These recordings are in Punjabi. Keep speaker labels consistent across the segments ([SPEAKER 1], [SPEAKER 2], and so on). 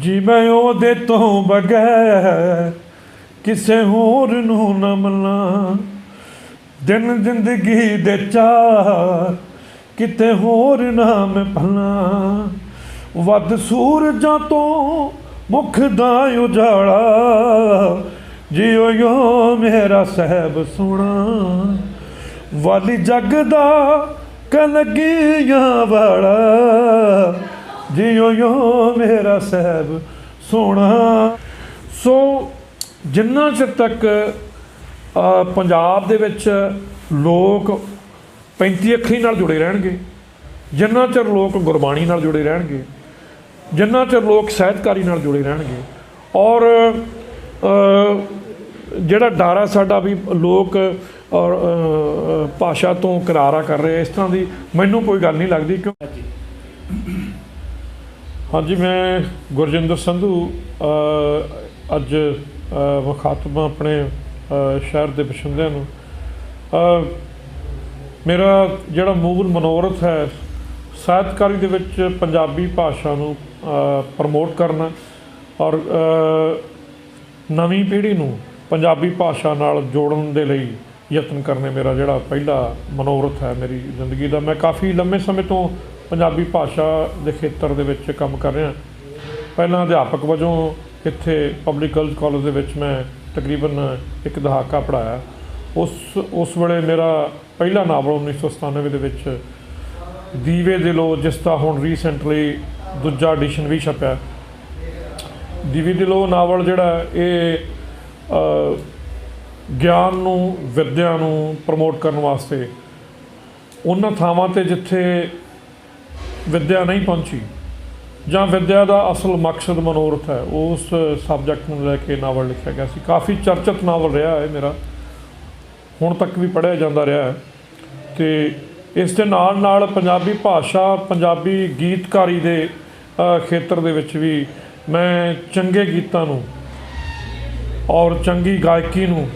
[SPEAKER 1] ਜੀ ਮੈਂ ਉਹਦੇ ਤੋਂ ਬਗੈਰ ਕਿਸੇ ਹੋਰ ਨੂੰ ਨਾ ਮਿਲਾਂ। ਦਿਨ ਜ਼ਿੰਦਗੀ ਦੇ ਚਾਰ ਕਿਤੇ ਹੋਰ ਨਾ ਮੈਂ ਭਲਾ। ਵੱਧ ਸੂਰਜਾਂ ਤੋਂ ਮੁਖ ਦਾ ਉਜਾਲਾ। ਜਿਉ ਯੋ ਮੇਰਾ ਸਹਿਬ ਸੁਣਾ ਵਾਲੀ ਜਗ ਦਾ ਕਲਗੀਆਂ ਵਾਲਾ। ਜਿਉ ਯੋ ਮੇਰਾ ਸਹਿਬ ਸੋਹਣਾ। ਸੋ ਜਿੰਨਾ ਚਿਰ ਤੱਕ ਪੰਜਾਬ ਦੇ ਵਿੱਚ ਲੋਕ 35 ਅੱਖਰੀ ਨਾਲ ਜੁੜੇ ਰਹਿਣਗੇ, ਜਿੰਨਾ ਚਿਰ ਲੋਕ ਗੁਰਬਾਣੀ ਨਾਲ ਜੁੜੇ ਰਹਿਣਗੇ, ਜਿੰਨਾ ਚਿਰ ਲੋਕ ਸਾਹਿਤਕਾਰੀ ਨਾਲ ਜੁੜੇ ਰਹਿਣਗੇ, ਔਰ ਜਿਹੜਾ ਡਰ ਆ ਸਾਡਾ ਵੀ ਲੋਕ, ਔਰ ਭਾਸ਼ਾ ਤੋਂ ਕਿਨਾਰਾ ਕਰ ਰਹੇ ਇਸ ਤਰ੍ਹਾਂ ਦੀ ਮੈਨੂੰ ਕੋਈ ਗੱਲ ਨਹੀਂ ਲੱਗਦੀ ਕਿਉਂ? ਹਾਂਜੀ ਮੈਂ ਗੁਰਜਿੰਦਰ ਸੰਧੂ ਅੱਜ ਅ, ਹਾਂ ਆਪਣੇ ਸ਼ਹਿਰ ਦੇ ਬਸ਼ਿੰਦਿਆਂ ਨੂੰ। ਮੇਰਾ ਜਿਹੜਾ ਮੂਲ ਮਨੋਰਥ ਹੈ ਸਾਹਿਤਕਾਰੀ ਦੇ ਵਿੱਚ ਪੰਜਾਬੀ ਭਾਸ਼ਾ ਨੂੰ ਪ੍ਰਮੋਟ ਕਰਨਾ ਔਰ ਨਵੀਂ ਪੀੜ੍ਹੀ ਨੂੰ ਪੰਜਾਬੀ ਭਾਸ਼ਾ ਨਾਲ ਜੋੜਨ ਦੇ ਲਈ ਯਤਨ ਕਰਨੇ ਮੇਰਾ ਜਿਹੜਾ ਪਹਿਲਾ ਮਨੋਰਥ ਹੈ ਮੇਰੀ ਜ਼ਿੰਦਗੀ ਦਾ। ਮੈਂ ਕਾਫੀ ਲੰਮੇ ਸਮੇਂ ਤੋਂ ਪੰਜਾਬੀ ਭਾਸ਼ਾ ਦੇ ਖੇਤਰ ਦੇ ਵਿੱਚ ਕੰਮ ਕਰ ਰਿਹਾ। ਪਹਿਲਾਂ ਅਧਿਆਪਕ ਵਜੋਂ ਇੱਥੇ ਪਬਲਿਕ ਗਰਲਜ਼ ਕਾਲਜ ਦੇ ਵਿੱਚ ਮੈਂ ਤਕਰੀਬਨ ਇੱਕ ਦਹਾਕਾ ਪੜਾਇਆ ਉਸ ਉਸ ਵੇਲੇ ਮੇਰਾ ਪਹਿਲਾ ਨਾਵਲ 1997 ਦੇ ਵਿੱਚ ਦੀਵੇ ਦਿਲੋ ਜਿਸ ਦਾ ਹੁਣ ਰੀਸੈਂਟਲੀ ਦੂਜਾ ਐਡੀਸ਼ਨ ਵੀ ਛਪਿਆ। ਦੀਵੇ ਦਿਲੋ ਨਾਵਲ ਜਿਹੜਾ ਇਹ ਗਿਆਨ ਨੂੰ, ਵਿਦਿਆ ਨੂੰ ਪ੍ਰਮੋਟ ਕਰਨ ਵਾਸਤੇ ਉਹਨਾਂ ਥਾਵਾਂ ਤੇ ਜਿੱਥੇ ਵਿੱਦਿਆ ਨਹੀਂ ਪਹੁੰਚੀ। ਜਾਂ ਵਿੱਦਿਆ ਦਾ ਅਸਲ ਮਕਸਦ ਮਨੋਰਥ ਹੈ, ਉਸ ਸਬਜੈਕਟ ਨੂੰ ਲੈ ਕੇ ਨਾਵਲ ਲਿਖਿਆ ਗਿਆ ਸੀ। ਕਾਫੀ ਚਰਚਿਤ ਨਾਵਲ ਰਿਹਾ ਹੈ ਮੇਰਾ। ਹੁਣ ਤੱਕ ਵੀ ਪੜ੍ਹਿਆ ਜਾਂਦਾ ਰਿਹਾ ਹੈ। ਤੇ ਇਸ ਦੇ ਨਾਲ ਨਾਲ ਪੰਜਾਬੀ ਭਾਸ਼ਾ, ਪੰਜਾਬੀ ਗੀਤਕਾਰੀ ਦੇ ਖੇਤਰ ਦੇ ਵਿੱਚ ਵੀ ਮੈਂ ਚੰਗੇ ਗੀਤਾਂ ਨੂੰ ਔਰ ਚੰਗੀ ਗਾਇਕੀ ਨੂੰ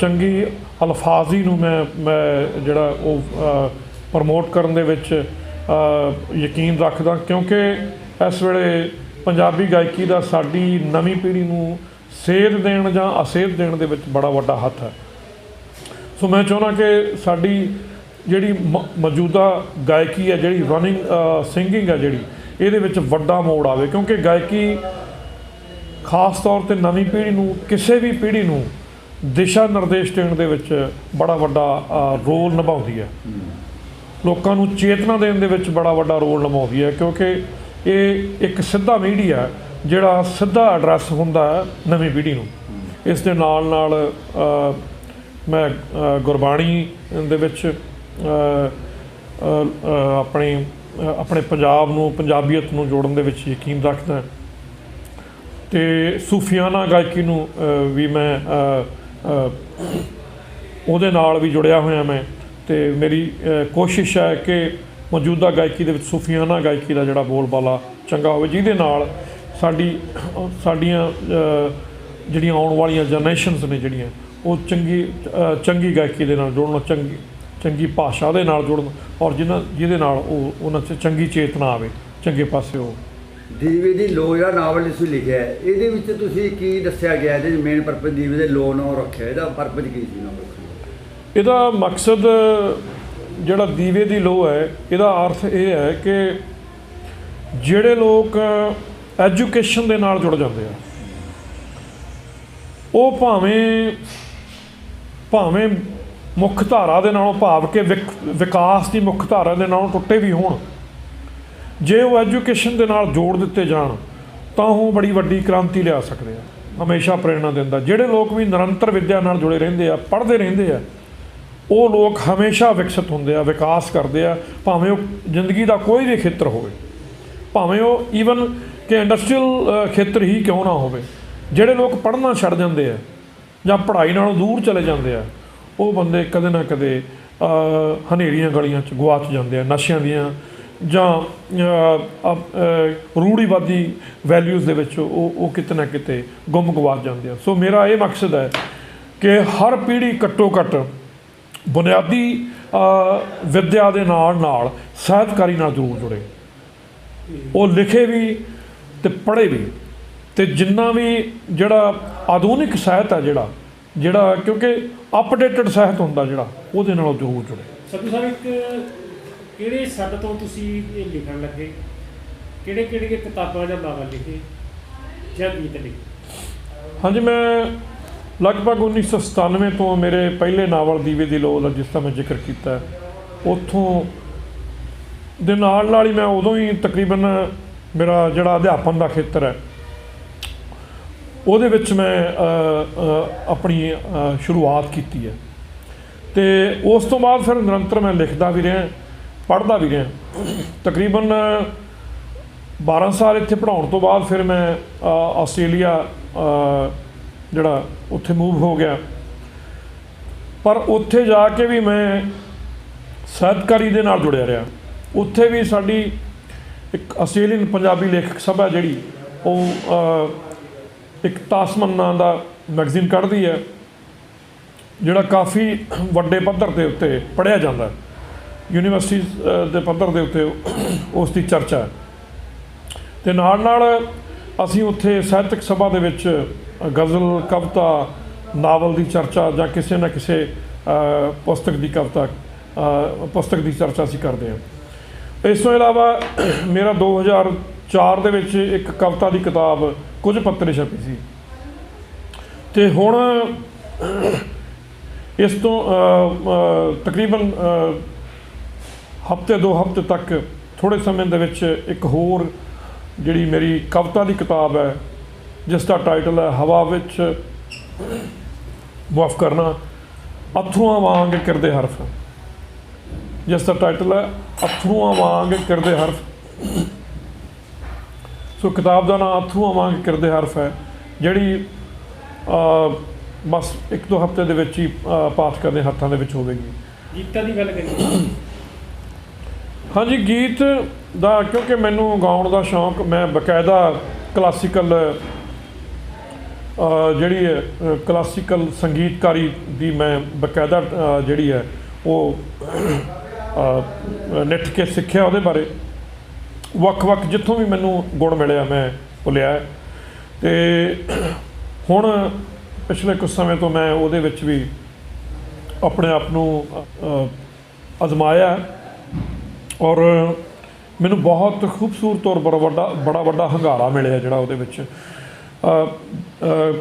[SPEAKER 1] ਚੰਗੀ ਅਲਫਾਜ਼ੀ ਨੂੰ ਮੈਂ ਮੈਂ ਜਿਹੜਾ ਉਹ ਪ੍ਰਮੋਟ ਕਰਨ ਦੇ ਵਿੱਚ ਯਕੀਨ ਰੱਖਦਾ, ਕਿਉਂਕਿ ਇਸ ਵੇਲੇ ਪੰਜਾਬੀ ਗਾਇਕੀ ਦਾ ਸਾਡੀ ਨਵੀਂ ਪੀੜ੍ਹੀ ਨੂੰ ਸੇਧ ਦੇਣ ਜਾਂ ਅਸੇਧ ਦੇਣ ਦੇ ਵਿੱਚ ਬੜਾ ਵੱਡਾ ਹੱਥ ਹੈ। ਸੋ ਮੈਂ ਚਾਹੁੰਦਾ ਕਿ ਸਾਡੀ ਜਿਹੜੀ ਮ- ਮੌਜੂਦਾ ਗਾਇਕੀ ਹੈ, ਜਿਹੜੀ ਰਨਿੰਗ ਸਿੰਗਿੰਗ ਹੈ ਜਿਹੜੀ, ਇਹਦੇ ਵਿੱਚ ਵੱਡਾ ਮੋੜ ਆਵੇ, ਕਿਉਂਕਿ ਗਾਇਕੀ ਖਾਸ ਤੌਰ ਤੇ ਨਵੀਂ ਪੀੜ੍ਹੀ ਨੂੰ, ਕਿਸੇ ਵੀ ਪੀੜ੍ਹੀ ਨੂੰ ਦਿਸ਼ਾ ਨਿਰਦੇਸ਼ ਦੇਣ ਦੇ ਵਿੱਚ ਬੜਾ ਵੱਡਾ ਰੋਲ ਨਿਭਾਉਂਦੀ ਹੈ। ਲੋਕਾਂ ਨੂੰ ਚੇਤਨਾ ਦੇਣ ਦੇ ਵਿੱਚ ਬੜਾ ਵੱਡਾ ਰੋਲ ਨਿਭਾਉਂਦੀ ਹੈ, ਕਿਉਂਕਿ ਇਹ ਇੱਕ ਸਿੱਧਾ ਮੀਡੀਆ ਜਿਹੜਾ ਸਿੱਧਾ ਐਡਰੈਸ ਹੁੰਦਾ ਹੈ ਨਵੀਂ ਪੀੜ੍ਹੀ ਨੂੰ। ਇਸ ਦੇ ਨਾਲ ਨਾਲ ਮੈਂ ਗੁਰਬਾਣੀ ਦੇ ਵਿੱਚ ਆਪਣੀ ਆਪਣੇ ਪੰਜਾਬ ਨੂੰ, ਪੰਜਾਬੀਅਤ ਨੂੰ ਜੋੜਨ ਦੇ ਵਿੱਚ ਯਕੀਨ ਰੱਖਦਾ ਤੇ ਸੂਫੀਆਨਾ ਗਾਇਕੀ ਨੂੰ ਵੀ ਮੈਂ ਉਹਦੇ ਨਾਲ ਵੀ ਜੁੜਿਆ ਹੋਇਆ ਮੈਂ। ਤੇ ਮੇਰੀ ਕੋਸ਼ਿਸ਼ ਹੈ ਕਿ ਮੌਜੂਦਾ ਗਾਇਕੀ ਦੇ ਵਿੱਚ ਸੂਫੀਆਨਾ ਗਾਇਕੀ ਦਾ ਜਿਹੜਾ ਬੋਲਬਾਲਾ ਚੰਗਾ ਹੋਵੇ, ਜਿਹਦੇ ਨਾਲ ਸਾਡੀ, ਸਾਡੀਆਂ ਜਿਹੜੀਆਂ ਆਉਣ ਵਾਲੀਆਂ ਜਨਰੇਸ਼ਨਸ ਨੇ ਜਿਹੜੀਆਂ, ਉਹ ਚੰਗੀ ਚੰਗੀ ਗਾਇਕੀ ਦੇ ਨਾਲ ਜੁੜਨ, ਚੰਗੀ ਚੰਗੀ ਭਾਸ਼ਾ ਦੇ ਨਾਲ ਜੁੜਨ ਔਰ ਜਿਹਨਾਂ ਜਿਹਦੇ ਨਾਲ ਉਹ, ਉਹਨਾਂ 'ਚ ਚੰਗੀ ਚੇਤਨਾ ਆਵੇ, ਚੰਗੇ ਪਾਸੇ ਉਹ।
[SPEAKER 2] ਦੀਵੇ ਦੀ ਲੋ ਜਿਹੜਾ ਨਾਵਲ ਤੁਸੀਂ ਲਿਖਿਆ ਇਹਦੇ ਵਿੱਚ ਤੁਸੀਂ ਕੀ ਦੱਸਿਆ ਗਿਆ, ਇਹਦੇ ਮੇਨ ਪਰਪਸ ਦੀਵੇ ਦੇ ਲੋ ਨਾਮ ਰੱਖਿਆ, ਇਹਦਾ ਪਰਪਸ ਕੀ ਸੀ ਨਾਮ
[SPEAKER 1] ਇਹਦਾ ਮਕਸਦ, ਜਿਹੜਾ ਦੀਵੇ ਦੀ ਲੋ ਹੈ, ਇਹਦਾ ਅਰਥ ਇਹ ਹੈ ਕਿ ਜਿਹੜੇ ਲੋਕ ਐਜੂਕੇਸ਼ਨ ਦੇ ਨਾਲ ਜੁੜ ਜਾਂਦੇ ਆ, ਉਹ ਭਾਵੇਂ ਭਾਵੇਂ ਮੁੱਖ ਧਾਰਾ ਦੇ ਨਾਲੋਂ ਭਾਵ ਕਿ ਵਿਕ- ਵਿਕਾਸ ਦੀ ਮੁੱਖ ਧਾਰਾ ਦੇ ਨਾਲੋਂ ਟੁੱਟੇ ਵੀ ਹੋਣ, ਜੇ ਉਹ ਐਜੂਕੇਸ਼ਨ ਦੇ ਨਾਲ ਜੋੜ ਦਿੱਤੇ ਜਾਣ, ਤਾਂ ਉਹ ਬੜੀ ਵੱਡੀ ਕ੍ਰਾਂਤੀ ਲਿਆ ਸਕਦੇ ਆ, ਹਮੇਸ਼ਾ ਪ੍ਰੇਰਣਾ ਦਿੰਦਾ। ਜਿਹੜੇ ਲੋਕ ਵੀ ਨਿਰੰਤਰ ਵਿੱਦਿਆ ਨਾਲ ਜੁੜੇ ਰਹਿੰਦੇ ਆ, ਪੜ੍ਹਦੇ ਰਹਿੰਦੇ ਆ ਉਹ ਲੋਕ ਹਮੇਸ਼ਾ ਵਿਕਸਿਤ ਹੁੰਦੇ ਆ, ਵਿਕਾਸ ਕਰਦੇ ਆ, ਭਾਵੇਂ ਉਹ ਜ਼ਿੰਦਗੀ ਦਾ ਕੋਈ ਵੀ ਖੇਤਰ ਹੋਵੇ। ਭਾਵੇਂ ਉਹ ਈਵਨ ਕਿ ਇੰਡਸਟਰੀਅਲ ਖੇਤਰ ਹੀ ਕਿਉਂ ਨਾ ਹੋਵੇ। ਜਿਹੜੇ ਲੋਕ ਪੜ੍ਹਨਾ ਛੱਡ ਜਾਂਦੇ ਆ ਜਾਂ ਪੜ੍ਹਾਈ ਨਾਲੋਂ ਦੂਰ ਚਲੇ ਜਾਂਦੇ ਆ, ਉਹ ਬੰਦੇ ਕਦੇ ਨਾ ਕਦੇ ਹਨੇਰੀਆਂ ਗਲੀਆਂ 'ਚ ਗਵਾਚ ਜਾਂਦੇ ਆ, ਨਸ਼ਿਆਂ ਦੀਆਂ ਜਾਂ ਰੂੜੀਵਾਦੀ ਵੈਲਿਊਜ਼ ਦੇ ਵਿੱਚ ਉਹ ਉਹ ਕਿਤੇ ਨਾ ਕਿਤੇ ਗੁੰਮ ਗਵਾਚ ਜਾਂਦੇ ਆ। ਸੋ ਮੇਰਾ ਇਹ ਮਕਸਦ ਹੈ ਕਿ ਹਰ ਪੀੜ੍ਹੀ ਘੱਟੋ ਘੱਟ ਬੁਨਿਆਦੀ ਵਿੱਦਿਆ ਦੇ ਨਾਲ ਨਾਲ ਸਾਹਿਤਕਾਰੀ ਨਾਲ ਜ਼ਰੂਰ ਜੁੜੇ। ਉਹ ਲਿਖੇ ਵੀ ਤੇ ਪੜ੍ਹੇ ਵੀ। ਤੇ ਜਿੰਨਾ ਵੀ ਜਿਹੜਾ ਆਧੁਨਿਕ ਸਾਹਿਤ ਆ ਜਿਹੜਾ ਜਿਹੜਾ ਕਿਉਂਕਿ ਅਪਡੇਟਡ ਸਾਹਿਤ ਹੁੰਦਾ ਜਿਹੜਾ ਉਹਦੇ ਨਾਲ ਜ਼ਰੂਰ ਜੁੜੇ।
[SPEAKER 3] ਸਤੂ ਸਾਹਿਬ ਇੱਕ ਕਿਹੜੇ ਸੱਦ ਤੋਂ ਤੁਸੀਂ ਇਹ ਲਿਖਣ ਲੱਗੇ? ਕਿਹੜੇ ਕਿਹੜੇ ਕਿਤਾਬਾਂ ਜਾਂ ਨਾਵਲ ਲਿਖੇ? ਜਾਂ ਗੀਤ ਲਿਖੇ?
[SPEAKER 1] ਹਾਂਜੀ ਮੈਂ ਲਗਭਗ 1997 ਤੋਂ ਮੇਰੇ ਪਹਿਲੇ ਨਾਵਲ ਦੀਵੇ ਦੀ ਲੋ ਦਾ ਜਿਸ ਦਾ ਮੈਂ ਜ਼ਿਕਰ ਕੀਤਾ ਉੱਥੋਂ ਦੇ ਨਾਲ ਨਾਲ ਹੀ ਮੈਂ ਉਦੋਂ ਹੀ ਤਕਰੀਬਨ ਮੇਰਾ ਜਿਹੜਾ ਅਧਿਆਪਨ ਦਾ ਖੇਤਰ ਹੈ, ਉਹਦੇ ਵਿੱਚ ਮੈਂ ਆਪਣੀ ਸ਼ੁਰੂਆਤ ਕੀਤੀ ਹੈ। ਤੇ ਉਸ ਤੋਂ ਬਾਅਦ ਫਿਰ ਨਿਰੰਤਰ ਮੈਂ ਲਿਖਦਾ ਵੀ ਰਿਹਾ, ਪੜ੍ਹਦਾ ਵੀ ਰਿਹਾ। ਤਕਰੀਬਨ 12 ਸਾਲ ਇੱਥੇ ਪੜਾਉਣ ਤੋਂ ਬਾਅਦ ਫਿਰ ਮੈਂ ਆਸਟ੍ਰੇਲੀਆ ਜਿਹੜਾ ਉੱਥੇ ਮੂਵ ਹੋ ਗਿਆ। ਪਰ ਉੱਥੇ ਜਾ ਕੇ ਵੀ ਮੈਂ ਸਾਹਿਤਕਾਰੀ ਦੇ ਨਾਲ ਜੁੜਿਆ ਰਿਹਾ। ਉੱਥੇ ਵੀ ਸਾਡੀ ਇੱਕ ਆਸਟ੍ਰੇਲੀਅਨ ਪੰਜਾਬੀ ਲੇਖਕ ਸਭਾ ਜਿਹੜੀ, ਉਹ ਇੱਕ ਤਾਸਮਨ ਨਾਂ ਦਾ ਮੈਗਜ਼ੀਨ ਕੱਢਦੀ ਹੈ, ਜਿਹੜਾ ਕਾਫੀ ਵੱਡੇ ਪੱਧਰ ਦੇ ਉੱਤੇ ਪੜ੍ਹਿਆ ਜਾਂਦਾ ਯੂਨੀਵਰਸਿਟੀ ਦੇ ਪੱਧਰ ਦੇ ਉੱਤੇ ਉਸ ਦੀ ਚਰਚਾ ਹੈ। ਤੇ ਨਾਲ ਨਾਲ ਅਸੀਂ ਉੱਥੇ ਸਾਹਿਤਕ ਸਭਾ ਦੇ ਵਿੱਚ ਗਜ਼ਲ, ਕਵਿਤਾ, ਨਾਵਲ ਦੀ ਚਰਚਾ ਜਾਂ ਕਿਸੇ ਨਾ ਕਿਸੇ ਪੁਸਤਕ ਦੀ ਕਵਿਤਾ ਪੁਸਤਕ ਦੀ ਚਰਚਾ ਅਸੀਂ ਕਰਦੇ ਹਾਂ। ਇਸ ਤੋਂ ਇਲਾਵਾ, ਮੇਰਾ 2004 ਦੇ ਵਿੱਚ ਇੱਕ ਕਵਿਤਾ ਦੀ ਕਿਤਾਬ ਕੁਝ ਪੱਤਰੇ ਛਪੀ ਸੀ। ਤੇ ਹੁਣ, ਇਸ ਤੋਂ ਤਕਰੀਬਨ ਹਫ਼ਤੇ, ਦੋ ਹਫ਼ਤੇ ਤੱਕ ਥੋੜੇ ਸਮੇਂ ਦੇ ਵਿੱਚ ਇੱਕ ਹੋਰ ਜਿਹੜੀ ਮੇਰੀ ਕਵਿਤਾ ਦੀ ਕਿਤਾਬ ਹੈ, ਜਿਸ ਦਾ ਟਾਈਟਲ ਹੈ, ਹਵਾ ਵਿੱਚ ਮੁਆਫ ਕਰਨਾ, ਅਥਰੂਆਂ ਵਾਂਗ ਕਿਰਦੇ ਹਰਫ। ਜਿਸ ਦਾ ਟਾਈਟਲ ਹੈ, ਅਥਰੂਆਂ ਵਾਂਗ ਕਿਰਦੇ ਹਰਫ। ਸੋ ਕਿਤਾਬ ਦਾ ਨਾਮ ਅਥਰੂਆਂ ਵਾਂਗ ਕਿਰਦੇ ਹਰਫ ਹੈ, ਜਿਹੜੀ ਬਸ ਇੱਕ ਦੋ ਹਫ਼ਤੇ ਦੇ ਵਿੱਚ ਹੀ ਪਾਠ ਪਾਠਕਾਂ ਦੇ ਹੱਥਾਂ ਦੇ ਵਿੱਚ ਹੋਵੇਗੀ।
[SPEAKER 3] ਗੀਤਾਂ ਦੀ ਗੱਲ ਕਰੀਏ।
[SPEAKER 1] ਹਾਂਜੀ, ਗੀਤ ਦਾ, ਕਿਉਂਕਿ ਮੈਨੂੰ ਗਾਉਣ ਦਾ ਸ਼ੌਂਕ, ਮੈਂ ਬਕਾਇਦਾ ਕਲਾਸੀਕਲ ਜਿਹੜੀ ਹੈ ਕਲਾਸੀਕਲ ਸੰਗੀਤਕਾਰੀ ਦੀ ਮੈਂ ਬਕਾਇਦਾ ਜਿਹੜੀ ਹੈ, ਉਹ ਨਿੱਠ ਕੇ ਸਿੱਖਿਆ ਉਹਦੇ ਬਾਰੇ ਵੱਖ-ਵੱਖ ਜਿੱਥੋਂ ਵੀ ਮੈਨੂੰ ਗੁਣ ਮਿਲਿਆ, ਮੈਂ ਉਹ ਲਿਆ ਹੈ। ਤੇ ਹੁਣ ਪਿਛਲੇ ਕੁਝ ਸਮੇਂ ਤੋਂ ਮੈਂ ਉਹਦੇ ਵਿੱਚ ਵੀ ਆਪਣੇ ਆਪ ਨੂੰ ਅਜ਼ਮਾਇਆ ਔਰ ਮੈਨੂੰ ਬਹੁਤ ਖੂਬਸੂਰਤ ਔਰ ਬੜਾ ਵੱਡਾ ਬੜਾ ਵੱਡਾ ਹੰਗਾਰਾ ਮਿਲਿਆ ਜਿਹੜਾ ਉਹਦੇ ਵਿੱਚ।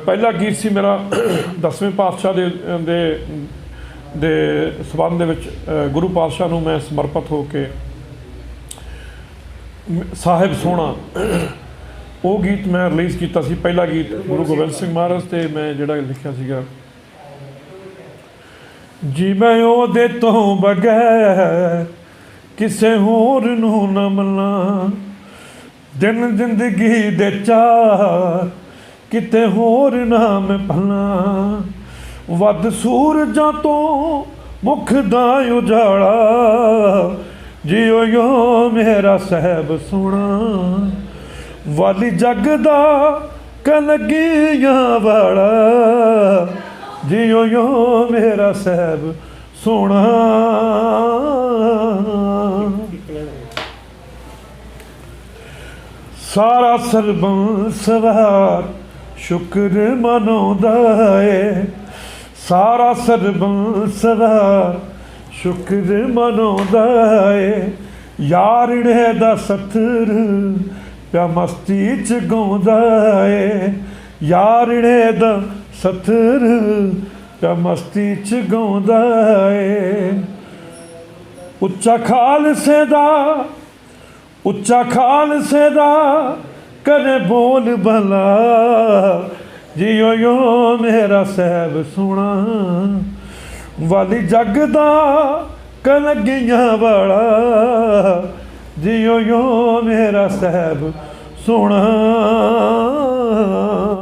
[SPEAKER 1] ਪਹਿਲਾ ਗੀਤ ਸੀ ਮੇਰਾ ਦਸਵੇਂ ਪਾਤਸ਼ਾਹ ਦੇ ਦੇ ਦੇ ਸਬੰਧ ਦੇ ਵਿੱਚ ਗੁਰੂ ਪਾਤਸ਼ਾਹ ਨੂੰ ਮੈਂ ਸਮਰਪਿਤ ਹੋ ਕੇ ਸਾਹਿਬ ਸੋਹਣਾ ਉਹ ਗੀਤ ਮੈਂ ਰਿਲੀਜ਼ ਕੀਤਾ ਸੀ। ਪਹਿਲਾ ਗੀਤ ਗੁਰੂ ਗੋਬਿੰਦ ਸਿੰਘ ਮਹਾਰਾਜ ਤੇ ਮੈਂ ਜਿਹੜਾ ਲਿਖਿਆ ਸੀਗਾ, ਜੀ ਮੈਂ ਉਹਦੇ ਤੋਂ ਬਗੈਰ ਕਿਸੇ ਹੋਰ ਨੂੰ ਨਾ ਮਿਲਾਂ ਦਿਨ ਜ਼ਿੰਦਗੀ ਦੇ ਚਾਰ ਕਿਤੇ ਹੋਰ ਨਾ ਮੈਂ ਭਲਾ। ਵੱਧ ਸੂਰਜਾਂ ਤੋਂ ਮੁਖ ਦਾ ਉਜਾਲਾ। ਜਿਉ ਯੋ ਮੇਰਾ ਸਹਿਬ ਸੁਣਾ ਵਾਲੀ ਜਗ ਦਾ ਕਲਗੀਆਂ ਵਾਲਾ। ਜਿਉ ਯੋ ਮੇਰਾ ਸਹਿਬ ਸੋਹਣਾ। ਸਾਰਾ ਸਰਬੰ ਸਵਾਰ ਸ਼ੁਕਰ ਮਨਾਉਂਦਾ ਏ। ਸਾਰਾ ਸਰਬੰ ਸਵਾਰ ਸ਼ੁਕਰ ਮਨਾਉਂਦਾ ਏ। ਯਾਰੜੇ ਦਾ ਸਤਰ ਪਿਆ ਮਸਤੀ ਚ ਗਾਉਂਦਾ ਏ। ਯਾਰ ਯਾਰੜੇ ਦਾ ਸਤਰ ਪਿਆ ਮਸਤੀ ਚ ਗਾਉਂਦਾ ਏ। ਉੱਚਾ ਖਾਲਸੇ ਦਾ ਉੱਚਾ ਖਾਲਸੇ ਦਾ ਕਰੇ ਬੋਲ ਭਲਾ। ਜਿਉ ਯੋ ਮੇਰਾ ਸਹਿਬ ਸੁਣਾ ਵਾਲੀ ਜਗ ਦਾ ਕਲਗੀਆਂ ਵਾਲਾ। ਜਿਉ ਯੋ ਮੇਰਾ ਸਹਿਬ ਸੁਣਾ